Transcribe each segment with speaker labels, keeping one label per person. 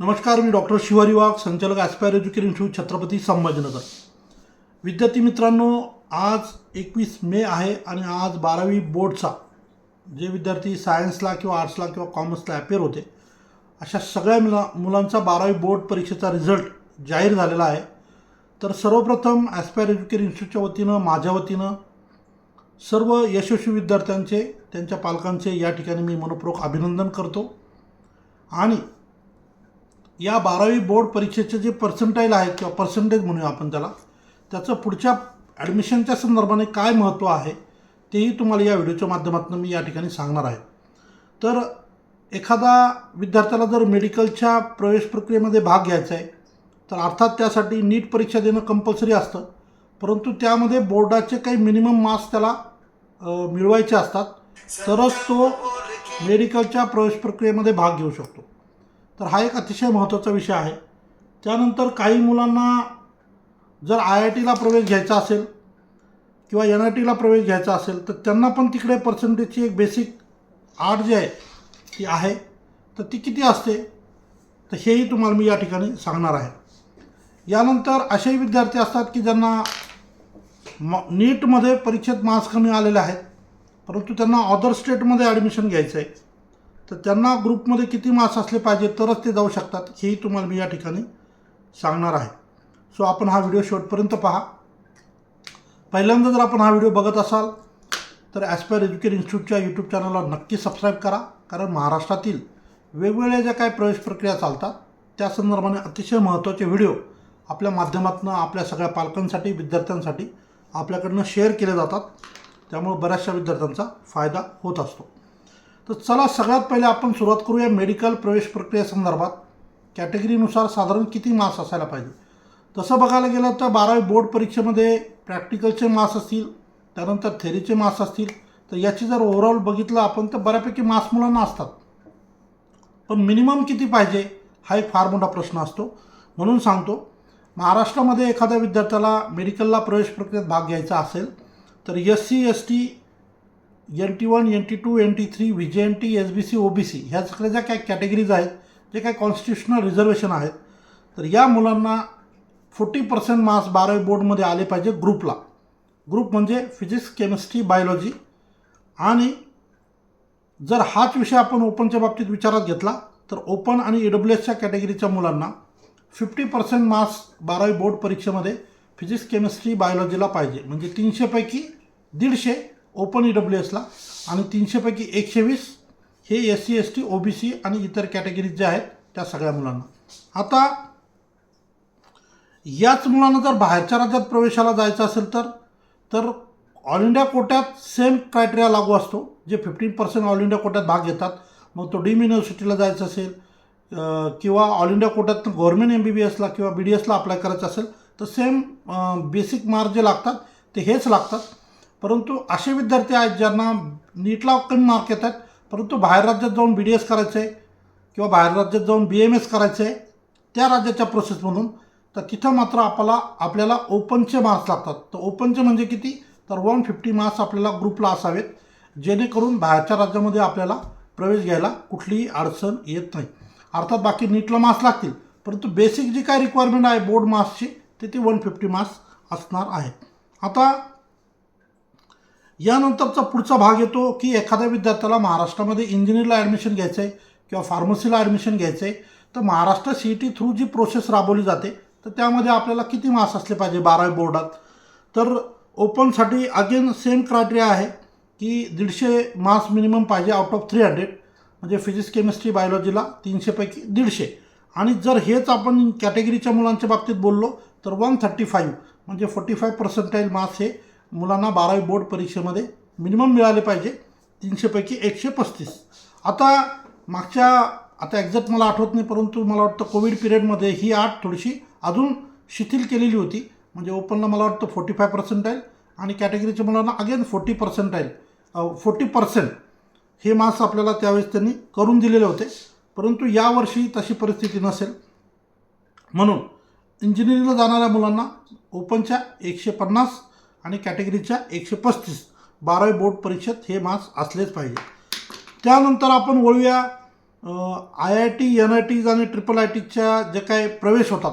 Speaker 1: नमस्कार मी डॉक्टर शिवारी वाघ संचालक Aspire Education Institute Chhatrapati Sambhajinagar. विद्यार्थी मित्रांनो आज एकवीस मे आहे आणि आज बारावी बोर्डचा जे विद्यार्थी सायन्सला किंवा आर्ट्सला किंवा कॉमर्सला अपेअर होते अशा सगळ्या मुला मुलांचा बारावी बोर्ड परीक्षेचा रिझल्ट जाहीर झालेला आहे. तर सर्वप्रथम ॲस्पायर एज्युकेशन इन्स्टिट्यूटच्या वतीनं माझ्या वतीनं सर्व यशस्वी विद्यार्थ्यांचे त्यांच्या पालकांचे या ठिकाणी मी मनपूर्वक अभिनंदन करतो. आणि या बारावी बोर्ड परीक्षेचे जे पर्सेंटाईल आहे किंवा पर्सेंटेज म्हणूया आपण त्याला त्याचं पुढच्या ॲडमिशनच्या संदर्भाने काय महत्त्व आहे तेही तुम्हाला या व्हिडिओच्या माध्यमातून मी या ठिकाणी सांगणार आहे. तर एखादा विद्यार्थ्याला जर मेडिकलच्या प्रवेश प्रक्रियेमध्ये भाग घ्यायचा आहे तर अर्थात त्यासाठी नीट परीक्षा देणं कंपल्सरी असतं परंतु त्यामध्ये बोर्डाचे काही मिनिमम मार्क्स त्याला मिळवायचे असतात तरच तो मेडिकलच्या प्रवेश प्रक्रियेमध्ये भाग घेऊ शकतो. तर हा एक अतिशय महत्त्वाचा विषय आहे. त्यानंतर काही मुलांना जर आय आय टीला प्रवेश घ्यायचा असेल किंवा एन आय टीला प्रवेश घ्यायचा असेल तर त्यांना पण तिकडे पर्सेंटेजची एक बेसिक आर्ट जी आहे ती आहे. तर ती किती असते? तर हेही तुम्हाला मी या ठिकाणी सांगणार आहे. यानंतर असेही विद्यार्थी असतात की ज्यांना म नीटमध्ये परीक्षेत मार्क्स कमी आलेले आहेत परंतु त्यांना अदर स्टेटमध्ये ॲडमिशन घ्यायचं आहे तर त्यांना ग्रुपमध्ये किती मार्क्स असले पाहिजे तरच ते जाऊ शकतात हेही तुम्हाला मी या ठिकाणी सांगणार आहे. सो आपण हा व्हिडिओ शेवटपर्यंत पहा. पहिल्यांदा जर आपण हा व्हिडिओ बघत असाल तर ॲस्पायर एज्युकेशन इन्स्टिट्यूटच्या यूट्यूब चॅनलला नक्की सबस्क्राईब करा. कारण महाराष्ट्रातील वेगवेगळ्या ज्या काही प्रवेश प्रक्रिया चालतात त्या संदर्भाने अतिशय महत्त्वाचे व्हिडिओ आपल्या माध्यमातून आपल्या सगळ्या पालकांसाठी विद्यार्थ्यांसाठी आपल्याकडनं शेअर केले जातात. त्यामुळे बऱ्याचशा विद्यार्थ्यांचा फायदा होत असतो. तर चला सगळ्यात पहिले आपण सुरुवात करूया मेडिकल प्रवेश प्रक्रियेसंदर्भात कॅटेगरीनुसार साधारण किती मार्क्स असायला पाहिजे? तसं बघायला गेलं तर बारावी बोर्ड परीक्षेमध्ये प्रॅक्टिकलचे मार्क्स असतील त्यानंतर थेरीचे मार्क्स असतील. तर याची जर ओव्हरऑल बघितलं आपण तर बऱ्यापैकी मार्क्स मुलांना असतात. पण मिनिमम किती पाहिजे हा एक फार मोठा प्रश्न असतो. म्हणून सांगतो महाराष्ट्रामध्ये एखाद्या विद्यार्थ्याला मेडिकलला प्रवेश प्रक्रियेत भाग घ्यायचा असेल तर S C S T N T one N T two N T three V J N T S B C O B C ह्या सगळ्या ज्या काही कॅटेगरीज आहेत जे काही कॉन्स्टिट्युशनल रिझर्वेशन आहेत तर या मुलांना फोर्टी पर्सेंट मार्क्स बारावी बोर्डमध्ये आले पाहिजे ग्रुपला ग्रुप म्हणजे फिजिक्स केमिस्ट्री बायोलॉजी आणि जर हाच विषय आपण ओपनच्या बाबतीत विचारात घेतला तर ओपन आणि ई डब्ल्यू एसच्या कॅटेगरीच्या मुलांना फिफ्टी पर्सेंट मार्क्स बारावी बोर्ड परीक्षेमध्ये फिजिक्स केमिस्ट्री बायोलॉजीला पाहिजे. म्हणजे तीनशेपैकी दीडशे ओपन ई डब्ल्यू एसला आणि तीनशेपैकी एकशे वीस हे S C S T O B C आणि इतर कॅटेगरीज ज्या आहेत त्या सगळ्या मुलांना. आता याच मुलांना जर बाहेरच्या राज्यात प्रवेशाला जायचं असेल तर तर ऑल इंडिया कोट्यात सेम क्रायटेरिया लागू असतो जे फिफ्टीन पर्सेंट ऑल इंडिया कोट्यात भाग घेतात. मग तो डीम युनिव्हर्सिटीला जायचं असेल किंवा ऑल इंडिया कोट्यात गव्हर्मेंट एम बी बी एसला किंवा बी डी एसला अप्लाय करायचं असेल तर सेम बेसिक मार्क जे लागतात ते हेच लागतात. परंतु असे विद्यार्थी आहेत ज्यांना नीटला कमी मार्क येत आहेत. परंतु बाहेर राज्यात जाऊन बी डी एस करायचं आहे किंवा बाहेर राज्यात जाऊन बी एम एस करायचं आहे त्या राज्याच्या प्रोसेसमधून तर तिथं मात्र आपल्याला आपल्याला ओपनचे मार्क्स लागतात. तर ओपनचे म्हणजे किती? तर वन फिफ्टी मार्क्स आपल्याला ग्रुपला असावेत जेणेकरून बाहेरच्या राज्यामध्ये आपल्याला प्रवेश घ्यायला कुठलीही अडचण येत नाही. अर्थात बाकी नीटला मार्क्स लागतील परंतु बेसिक जी काय रिक्वायरमेंट आहे बोर्ड मार्क्सची ते ती वन फिफ्टी मार्क्स असणार आहे. आता यानंतरचा पुढचा भाग येतो की एखाद्या विद्यार्थ्याला महाराष्ट्रामध्ये इंजिनिअरला ॲडमिशन घ्यायचं आहे किंवा फार्मसीला ॲडमिशन घ्यायचं आहे तर Maharashtra C E T through जी प्रोसेस राबवली जाते तर त्यामध्ये आपल्याला किती मार्क्स असले पाहिजे बारावी बोर्डात तर ओपनसाठी अगेन सेम क्रायटेरिया आहे की दीडशे मार्क्स मिनिमम पाहिजे आउट ऑफ थ्री हंड्रेड म्हणजे फिजिक्स केमिस्ट्री बायोलॉजीला तीनशेपैकी दीडशे. आणि जर हेच आपण कॅटेगरीच्या मुलांच्या बाबतीत बोललो तर वन थर्टी फाईव्ह म्हणजे फोर्टी फाईव्ह पर्सेंटाईल मार्क्स हे मुलांना बारावी बोर्ड परीक्षेमध्ये मिनिमम मिळाले पाहिजे. तीनशेपैकी एकशे पस्तीस. आता मागच्या आता एक्झॅक्ट मला आठवत नाही परंतु मला वाटतं कोविड पिरियडमध्ये ही आठ थोडीशी अजून शिथिल केलेली होती. म्हणजे ओपनला मला वाटतं फोर्टी फाय पर्सेंट आहे आणि कॅटेगरीच्या मुलांना अगेन फोर्टी पर्सेंट आहे. फोर्टी पर्सेंट हे मार्क्स आपल्याला त्यावेळेस त्यांनी करून दिलेले होते. परंतु यावर्षी तशी परिस्थिती नसेल. म्हणून इंजिनिअरिंगला जाणाऱ्या मुलांना ओपनच्या एकशे पन्नास आणि कॅटेगरीच्या एकशे पस्तीस बारावी बोर्ड परीक्षेत हे मार्क्स असलेच पाहिजे. त्यानंतर आपण वळूया I I T N I Ts आणि ट्रिपल आय टीच्या जे काही प्रवेश होतात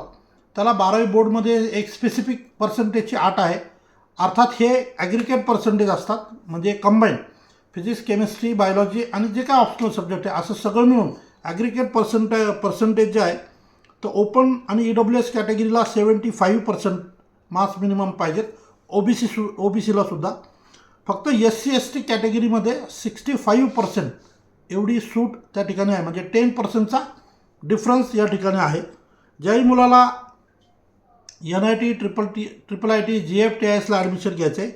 Speaker 1: त्याला बारावी बोर्डमध्ये एक स्पेसिफिक पर्सेंटेजची आट आहे. अर्थात हे ॲग्रिकेट पर्सेंटेज असतात म्हणजे कंबाईन फिजिक्स केमिस्ट्री बायोलॉजी आणि जे काय ऑप्शनल सब्जेक्ट आहे असं सगळं मिळून ॲग्रिकेट पर्सेंट पर्सेंटेज जे आहे तर ओपन आणि E W S कॅटेगरीला seventy five percent marks minimum पाहिजेत. ओ बी सी सु ओ बी सीला सुद्धा. फक्त एस सी एस टी कॅटेगरीमध्ये सिक्स्टी फाईव्ह पर्सेंट एवढी सूट त्या ठिकाणी आहे. म्हणजे टेन पर्सेंटचा डिफरन्स या ठिकाणी आहे. ज्याही मुलाला N I T triple T triple I T G F T I एसला admission घ्यायचं आहे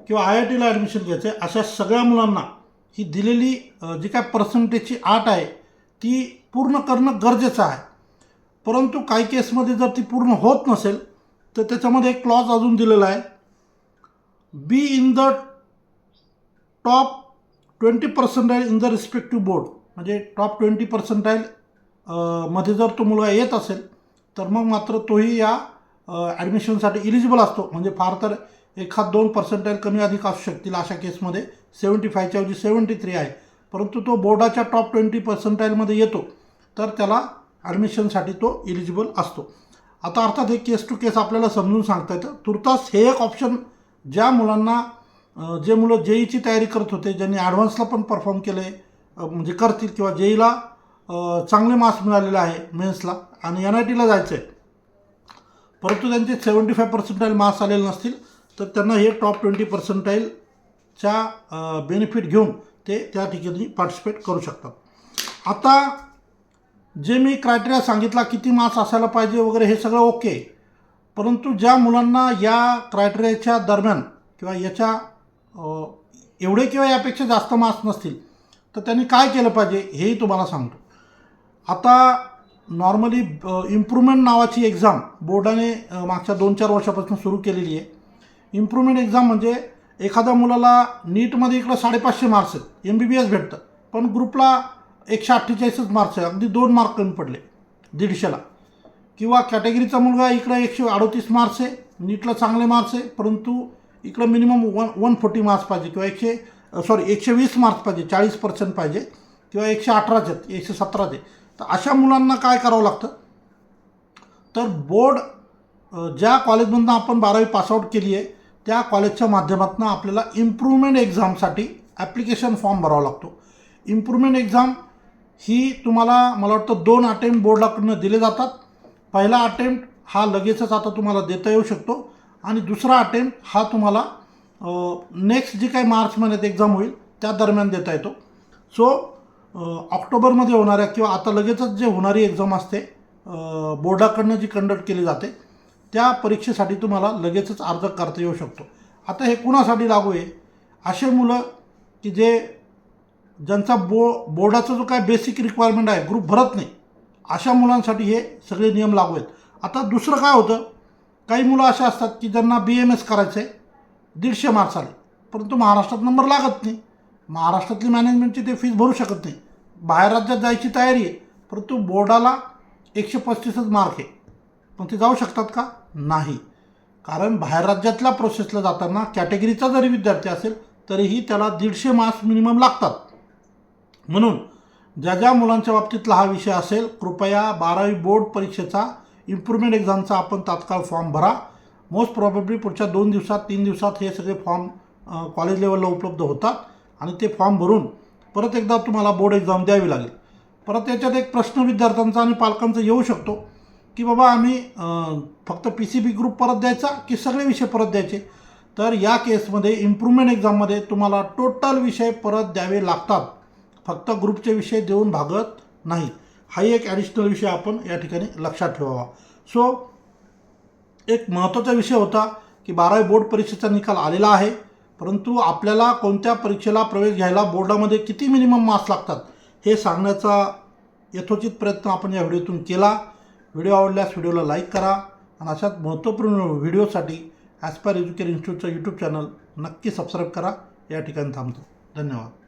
Speaker 1: किंवा आय आय टीला ॲडमिशन घ्यायचं आहे अशा सगळ्या मुलांना ही दिलेली जी काय पर्सेंटेजची आट आहे ती पूर्ण करणं गरजेचं आहे. परंतु काही केसमध्ये जर ती पूर्ण होत नसेल तर त्याच्यामध्ये एक क्लॉज अजून दिलेला आहे. Be in the top twenty percentile in the respective board म्हणजे टॉप ट्वेंटी पर्सेंटाईल मध्ये जर तो मुलगा येत असेल तर मग मात्र तोही या ॲडमिशनसाठी इलिजिबल असतो. म्हणजे फार तर एखाद दोन पर्सेंटाईल कमी अधिक असू शकतील अशा केसमध्ये सेवन्टी फायच्या ऐवजी सेवन्टी थ्री आहे. परंतु तो बोर्डाच्या टॉप ट्वेंटी पर्सेंटाईलमध्ये येतो तर त्याला ॲडमिशनसाठी तो इलिजिबल असतो. आता अर्थात हे केस टू केस आपल्याला समजून सांगता येतं. तुर्तास हे एक ऑप्शन ज्या मुलांना जे मुलं जेईची तयारी करत होते ज्यांनी ॲडव्हान्सला पण परफॉर्म केले म्हणजे करतील किंवा जेईला चांगले मार्क्स मिळालेले आहे मेन्सला आणि एन आय टीला जायचं आहे परंतु त्यांचे सेवन्टी फाय पर्सेंटाईल मार्क्स आलेले नसतील तर त्यांना हे टॉप ट्वेंटी पर्सेंटाईलच्या बेनिफिट घेऊन ते त्या ठिकाणी पार्टिसिपेट करू शकतात. आता जे मी क्रायटेरिया सांगितला किती मार्क्स असायला पाहिजे वगैरे हे सगळं ओके परंतु ज्या मुलांना या क्रायटेरियाच्या दरम्यान किंवा याच्या एवढे किंवा यापेक्षा जास्त मार्क्स नसतील तर त्यांनी काय केलं पाहिजे हेही तुम्हाला सांगतो. आता नॉर्मली इम्प्रूव्हमेंट नावाची एक्झाम बोर्डाने मागच्या दोन चार वर्षापासून सुरू केलेली आहे. इम्प्रूव्हमेंट एक्झाम म्हणजे एखाद्या मुलाला नीटमध्ये इकडं साडेपाचशे मार्क्स आहेत एम बी बी एस भेटतं. पण ग्रुपला एकशे अठ्ठेचाळीसच मार्क्स आहे. अगदी दोन मार्क कमी पडले. दीडशेला. किंवा कॅटेगरीचा मुलगा इकडं एकशे अडोतीस मार्क्स आहे. नीटला चांगले मार्क्स आहे. परंतु इकडं minimum one one forty marks पाहिजे किंवा एकशे सॉरी एकशे वीस मार्क्स पाहिजे. चाळीस पर्सेंट पाहिजे. किंवा एकशे अठराचे आहेत. एकशे सतराचे तर अशा मुलांना काय करावं लागतं? तर बोर्ड ज्या कॉलेजमधनं आपण बारावी पासआउट केली आहे त्या कॉलेजच्या माध्यमातून आपल्याला इम्प्रूव्हमेंट एक्झामसाठी ॲप्लिकेशन फॉर्म भरावा लागतो. इम्प्रूव्हमेंट एक्झाम ही तुम्हाला मला वाटतं दोन अटेम्प्ट बोर्डाकडनं दिले जातात. पहिला अटेम्प्ट हा लगेचच आता तुम्हाला देता येऊ शकतो. आणि दुसरा अटेम्प्ट हा तुम्हाला नेक्स्ट जी काही मार्च महिन्यात एक्झाम होईल त्या दरम्यान देता येतो. सो ऑक्टोबरमध्ये होणाऱ्या किंवा आता लगेचच जे होणारी एक्झाम असते बोर्डाकडनं जी कंडक्ट केली जाते त्या परीक्षेसाठी तुम्हाला लगेचच अर्ज करता येऊ शकतो. आता हे कुणासाठी लागू आहे? असे मुलं की जे ज्यांचा बो बोर्डाचा जो काय बेसिक रिक्वायरमेंट आहे ग्रुप भरत नाही अशा मुलांसाठी हे सगळे नियम लागू आहेत. आता दुसरं काय होतं? काही मुलं अशा असतात की ज्यांना बी एम एस करायचं आहे दीडशे मार्क्स आले परंतु महाराष्ट्रात नंबर लागत नाही. महाराष्ट्रातली मॅनेजमेंटची ते फीज भरू शकत नाही. बाहेर राज्यात जायची तयारी आहे परंतु बोर्डाला एकशे पस्तीसच मार्क आहे. पण ते जाऊ शकतात का? नाही. कारण बाहेर राज्यातल्या प्रोसेसला जाताना कॅटेगरीचा जरी विद्यार्थी असेल तरीही त्याला दीडशे मार्क्स मिनिमम लागतात. म्हणून ज्या ज्या मुलांच्या बाबतीतला हा विषय असेल कृपया बारावी बोर्ड परीक्षेचा इम्प्रूव्हमेंट एक्झामचा आपण तात्काळ फॉर्म भरा. मोस्ट प्रॉबेबली पुढच्या दोन दिवसात तीन दिवसात हे सगळे फॉर्म कॉलेज लेवलला उपलब्ध होतात आणि ते फॉर्म भरून परत एकदा तुम्हाला बोर्ड एक्झाम द्यावी लागेल. परत याच्यात एक प्रश्न विद्यार्थ्यांचा आणि पालकांचा येऊ शकतो की बाबा आम्ही फक्त पी सी बी ग्रुप परत द्यायचा की सगळे विषय परत द्यायचे? तर या केसमध्ये इम्प्रूव्हमेंट एक्झाममध्ये तुम्हाला टोटल विषय परत द्यावे लागतात. फक्त ग्रुपचे विषय देऊन भागत नाही. हाही एक ॲडिशनल विषय आपण या ठिकाणी लक्षात ठेवावा. सो एक महत्त्वाचा विषय होता की बारावी बोर्ड परीक्षेचा निकाल आलेला आहे. परंतु आपल्याला कोणत्या परीक्षेला प्रवेश घ्यायला बोर्डामध्ये किती मिनिमम मार्क्स लागतात हे सांगण्याचा यथोचित प्रयत्न आपण या व्हिडिओतून केला. व्हिडिओ आवडल्यास व्हिडिओला लाईक करा आणि अशाच महत्त्वपूर्ण व्हिडिओसाठी ॲस्पायर एज्युकेशन इन्स्टिट्यूटचं यूट्यूब चॅनल नक्की सबस्क्राईब करा. या ठिकाणी थांबतो. धन्यवाद.